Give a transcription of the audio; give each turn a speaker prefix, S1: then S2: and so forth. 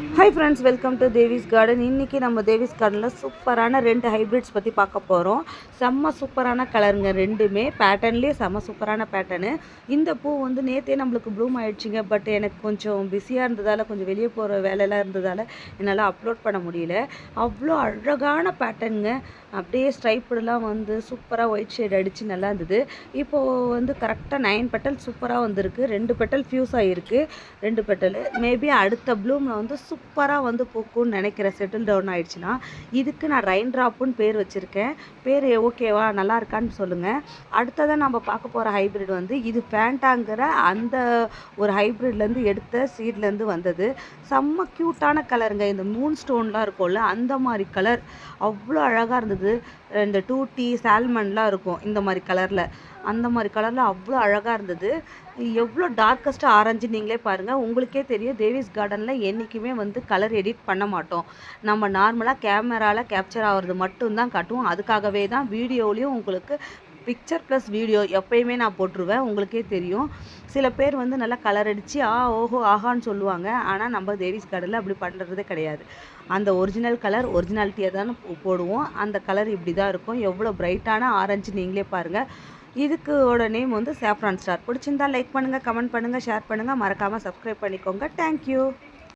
S1: Hi friends welcome to Devi's garden இன்றைக்கி நம்ம தேவிஸ் கார்டனில் சூப்பரான ரெண்டு ஹைப்ரிட்ஸ் பற்றி பார்க்க போகிறோம் செம்ம சூப்பரான கலருங்க ரெண்டுமே. பேட்டர்ன்லேயே செம்ம சூப்பரான பேட்டர்னு இந்த பூ வந்து நேற்றே நம்மளுக்கு ப்ளூம் ஆயிடுச்சுங்க. பட் எனக்கு கொஞ்சம் பிஸியாக இருந்ததால் கொஞ்சம் வெளியே போகிற வேலையெல்லாம் இருந்ததால் என்னால் அப்லோட் பண்ண முடியல. அவ்வளோ அழகான பேட்டர்னுங்க அப்படியே ஸ்ட்ரைப்டெலாம் வந்து சூப்பராக ஒயிட் ஷேட் அடித்து நல்லா இருந்தது. இப்போது வந்து கரெக்டாக நைன் பெட்டல் சூப்பராக வந்திருக்கு. ரெண்டு பெட்டல் ஃபியூஸ் ஆகிருக்கு ரெண்டு பெட்டல் மேபி அடுத்த ப்ளூமில் வந்து சூப்பராக வந்து பூக்கும்னு நினைக்கிறேன். செட்டில் டவுன் ஆகிடுச்சுன்னா இதுக்கு நான் ரெயின் ட்ராப்புன்னு பேர் வச்சுருக்கேன். பேர் ஓகேவா நல்லா இருக்கான்னு சொல்லுங்கள் அடுத்ததாக நம்ம பார்க்க போகிற ஹைப்ரிட் வந்து இது ஃபேண்டாங்கிற அந்த ஒரு ஹைப்ரிட்லேருந்து எடுத்த சீட்லேருந்து வந்தது. செம்ம க்யூட்டான கலருங்க இந்த மூன் ஸ்டோன்லாம் இருக்கும்ல அந்த மாதிரி கலர் அவ்வளோ அழகாக இருந்தது. இந்த டூ டீ சால்மன்லாம் இருக்கும் இந்த மாதிரி கலரில் அந்த மாதிரி கலரில் அவ்வளோ அழகாக இருந்தது. எவ்வளோ டார்க்கஸ்ட்டாக ஆரஞ்சு நீங்களே பாருங்கள் உங்களுக்கே தெரியும் தேவிஸ் கார்டனில் என்றைக்குமே வந்து கலர் எடிட் பண்ண மாட்டோம். நம்ம நார்மலாக கேமராவில் கேப்சர் ஆகிறது மட்டும்தான் காட்டுவோம். அதுக்காகவே தான் வீடியோலையும் உங்களுக்கு பிக்சர் ப்ளஸ் வீடியோ எப்பயுமே நான் போட்டுருவேன். உங்களுக்கே தெரியும். சில பேர் வந்து நல்லா கலர் அடித்து ஆ ஓஹோ ஆஹான்னு சொல்லுவாங்க. ஆனால் நம்ம தேவிஸ் கார்டனில் அப்படி பண்ணுறதே கிடையாது. அந்த ஒரிஜினல் கலர் ஒரிஜினாலிட்டியாக தான் போடுவோம். அந்த கலர் இப்படி தான் இருக்கும் எவ்வளோ பிரைட்டான ஆரஞ்சு நீங்களே பாருங்கள் இதுக்கோட நேம் வந்து சேஃப்ரான் ஸ்டார் பிடிச்சிருந்தா லைக் பண்ணுங்கள் கமெண்ட் பண்ணுங்கள் ஷேர் பண்ணுங்கள் மறக்காமல் சப்ஸ்கிரைப் பண்ணிக்கோங்க. தேங்க்யூ